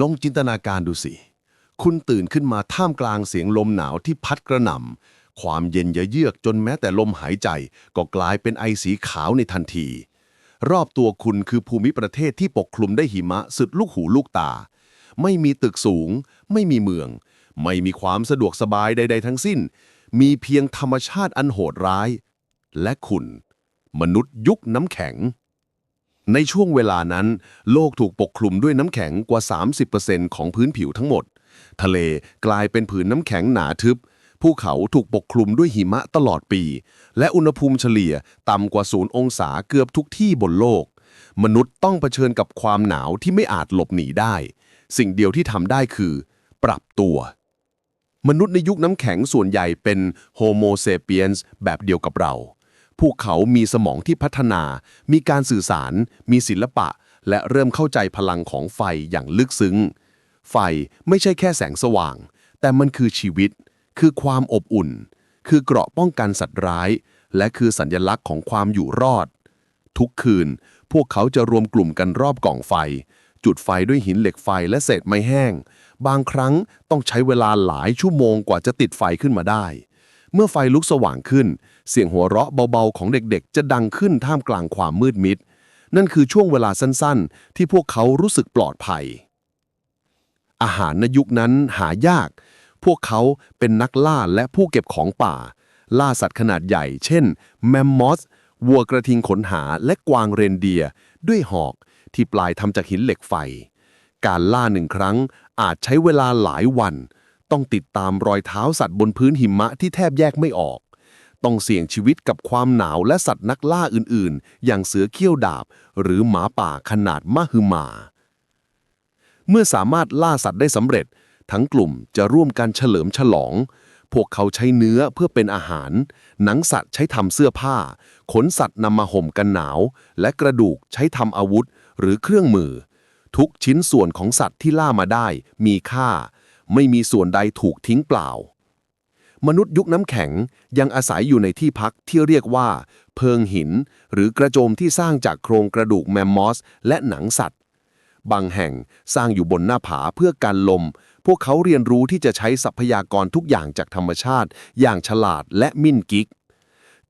ลองจินตนาการดูสิ คุณตื่นขึ้นมาท่ามกลางเสียงลมหนาวที่พัดกระหน่ำ ความเย็นเยือกจนแม้แต่ลมหายใจ ก็กลายเป็นไอสีขาวในทันที รอบตัวคุณคือภูมิประเทศที่ปกคลุมได้หิมะสุดลูกหูลูกตา ไม่มีตึกสูง ไม่มีเมือง ไม่มีความสะดวกสบายใด ๆ ทั้งสิ้น มีเพียงธรรมชาติอันโหดร้าย และคุณ มนุษย์ยุคน้ำแข็ง ในช่วงเวลานั้น โลกถูกปกคลุมด้วยน้ำแข็งกว่า 30%ของพื้นผิวทั้งหมด ทะเลกลายเป็นผืนน้ำแข็งหนาทึบ ภูเขาถูกปกคลุมด้วยหิมะตลอดปี และอุณหภูมิเฉลี่ยต่ำกว่าศูนย์องศาเกือบทุกที่บนโลก มนุษย์ต้องเผชิญกับความหนาวที่ไม่อาจหลบหนีได้ สิ่งเดียวที่ทำได้คือ ปรับตัว มนุษย์ในยุคน้ำแข็งส่วนใหญ่เป็นโฮโมเซเปียนส์แบบเดียวกับเรา พวกเขามีสมองที่พัฒนา มีการสื่อสาร มีศิลปะ และเริ่มเข้าใจพลังของไฟอย่างลึกซึ้ง ไฟไม่ใช่แค่แสงสว่าง แต่มันคือชีวิต คือความอบอุ่น คือเกราะป้องกันสัตว์ร้าย และคือสัญลักษณ์ของความอยู่รอด ทุกคืน พวกเขาจะรวมกลุ่มกันรอบกล่องไฟ จุดไฟด้วยหินเหล็กไฟและเศษไม้แห้ง บางครั้งต้องใช้เวลาหลายชั่วโมงกว่าจะติดไฟขึ้นมาได้ เมื่อไฟลุกสว่างขึ้น เสียงหัวเราะเบาๆของเด็กๆ จะดังขึ้นท่ามกลางความมืดมิด นั่นคือช่วงเวลาสั้นๆ ที่พวกเขารู้สึกปลอดภัย อาหารในยุคนั้นหายาก พวกเขาเป็นนักล่าและผู้เก็บของป่า ล่าสัตว์ขนาดใหญ่ เช่น แมมมอส วัวกระทิงขนหาและกวางเรนเดียร์ด้วยหอกที่ปลายทำจากหินเหล็กไฟ การล่าหนึ่งครั้งอาจใช้เวลาหลายวัน ต้องติดตามรอยเท้าสัตว์บนพื้นหิมะที่แทบแยกไม่ออก ต้องเสี่ยงชีวิตกับความหนาวและสัตว์นักล่าอื่นๆ อย่างเสือเขี้ยวดาบ หรือหมาป่าขนาดมหึมา เมื่อสามารถล่าสัตว์ได้สำเร็จ ทั้งกลุ่มจะร่วมกันเฉลิมฉลอง พวกเขาใช้เนื้อเพื่อเป็นอาหาร หนังสัตว์ใช้ทำเสื้อผ้า ขนสัตว์นำมาห่มกันหนาว และกระดูกใช้ทำอาวุธ หรือเครื่องมือ ทุกชิ้นส่วนของสัตว์ที่ล่ามาได้มีค่า ไม่มีส่วนใดถูกทิ้งเปล่า มนุษย์ยุคน้ำแข็งยังอาศัยอยู่ในที่พักที่เรียกว่า เพิงหิน หรือกระโจมที่สร้างจากโครงกระดูกแมมมอส และหนังสัตว์ บางแห่งสร้างอยู่บนหน้าผาเพื่อการลม พวกเขาเรียนรู้ที่จะใช้ทรัพยากรทุกอย่างจากธรรมชาติ อย่างฉลาดและมิ่นกิก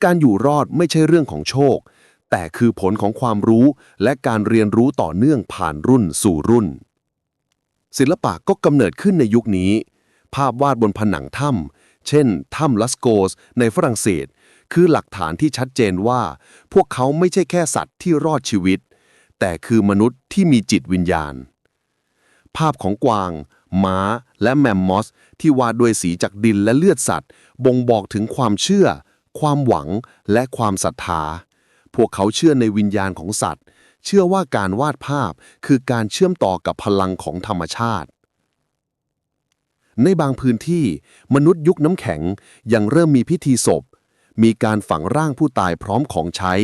การอยู่รอดไม่ใช่เรื่องของโชค แต่คือผลของความรู้และการเรียนรู้ต่อเนื่องผ่านรุ่นสู่รุ่น ศิลปะก็กำเนิดขึ้นในยุคนี้ ภาพวาดบนผนังถ้ำเช่น ถ้ำลัสโกส ในฝรั่งเศส คือหลักฐานที่ชัดเจนว่า พวกเขาไม่ใช่แค่สัตว์ที่รอดชีวิต แต่คือมนุษย์ที่มีจิตวิญญาณ ภาพของกวาง ม้า และแมมมอส ที่วาดด้วยสีจากดินและเลือดสัตว์ บ่งบอกถึงความเชื่อ ความหวัง และความศรัทธา พวกเขาเชื่อในวิญญาณของสัตว์ เชื่อว่าการวาดภาพคือการเชื่อมต่อกับพลังของธรรมชาติ ในบางพื้นที่มนุษย์ยุคน้ำแข็งยังเริ่มมีพิธีศพ มีการฝังร่างผู้ตายพร้อมของใช้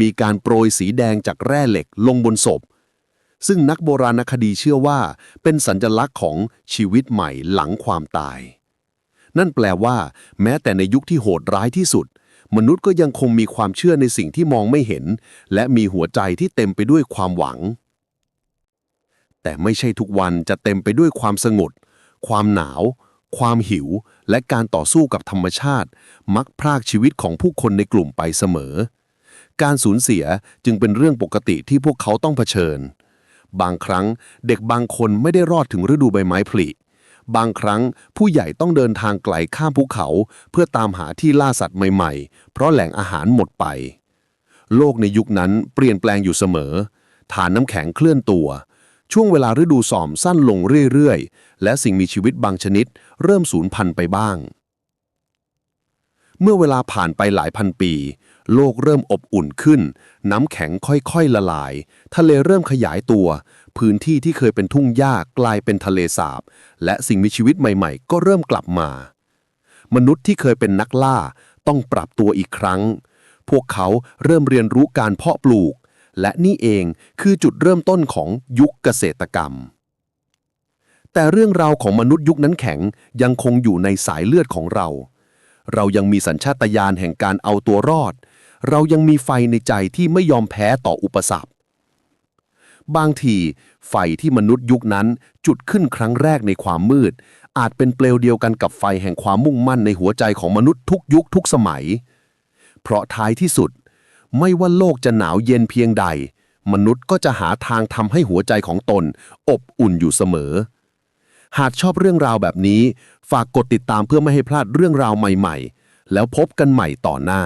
มีการโปรยสีแดงจากแร่เหล็กลงบนศพ ซึ่งนักโบราณคดีเชื่อว่าเป็นสัญลักษณ์ของชีวิตใหม่หลังความตาย นั่นแปลว่า แม้แต่ในยุคที่โหดร้ายที่สุด มนุษย์ก็ยังคงมีความเชื่อในสิ่งที่มองไม่เห็น และมีหัวใจที่เต็มไปด้วยความหวัง แต่ไม่ใช่ทุกวันจะเต็มไปด้วยความสงบความหนาว ความหิว และการต่อสู้กับธรรมชาติ มักพรากชีวิตของผู้คนในกลุ่มไปเสมอ การสูญเสียจึงเป็นเรื่องปกติที่พวกเขาต้องเผชิญ บางครั้งเด็กบางคนไม่ได้รอดถึงฤดูใบไม้ผลิ บางครั้งผู้ใหญ่ต้องเดินทางไกลข้ามภูเขา เพื่อตามหาที่ล่าสัตว์ใหม่ๆ เพราะแหล่งอาหารหมดไป โลกในยุคนั้นเปลี่ยนแปลงอยู่เสมอ ฐานน้ำแข็งเคลื่อนตัว ช่วงเวลาฤดูสอมสั้นลงเรื่อยๆ และสิ่งมีชีวิตบางชนิด เริ่มสูญพันธุ์ไปบ้าง เมื่อเวลาผ่านไปหลายพันปี โลกเริ่มอบอุ่นขึ้น น้ำแข็งค่อยๆละลาย ทะเลเริ่มขยายตัว พื้นที่ที่เคยเป็นทุ่งหญ้ากลายเป็นทะเลสาบ และสิ่งมีชีวิตใหม่ๆ ก็เริ่มกลับมา มนุษย์ที่เคยเป็นนักล่าต้องปรับตัวอีกครั้ง พวกเขาเริ่มเรียนรู้การเพาะปลูก และนี่เองคือจุดเริ่มต้นของยุคเกษตรกรรม แต่เรื่องราวของมนุษย์ยุคนั้นแข็งยังคงอยู่ในสายเลือดของเรา เรายังมีสัญชาตญาณแห่งการเอาตัวรอด เรายังมีไฟในใจที่ไม่ยอมแพ้ต่ออุปสรรค บางที ไฟที่มนุษย์ยุคนั้น จุดขึ้นครั้งแรกในความมืด อาจเป็นเปลวเดียวกันกับไฟแห่งความมุ่งมั่นในหัวใจของมนุษย์ทุกยุคทุกสมัย เพราะท้ายที่สุด ไม่ว่าโลกจะหนาวเย็นเพียงใด มนุษย์ก็จะหาทางทำให้หัวใจของตน อบอุ่นอยู่เสมอ หากชอบเรื่องราวแบบนี้ ฝากกดติดตามเพื่อไม่ให้พลาดเรื่องราวใหม่ ๆ แล้วพบกันใหม่ต่อหน้า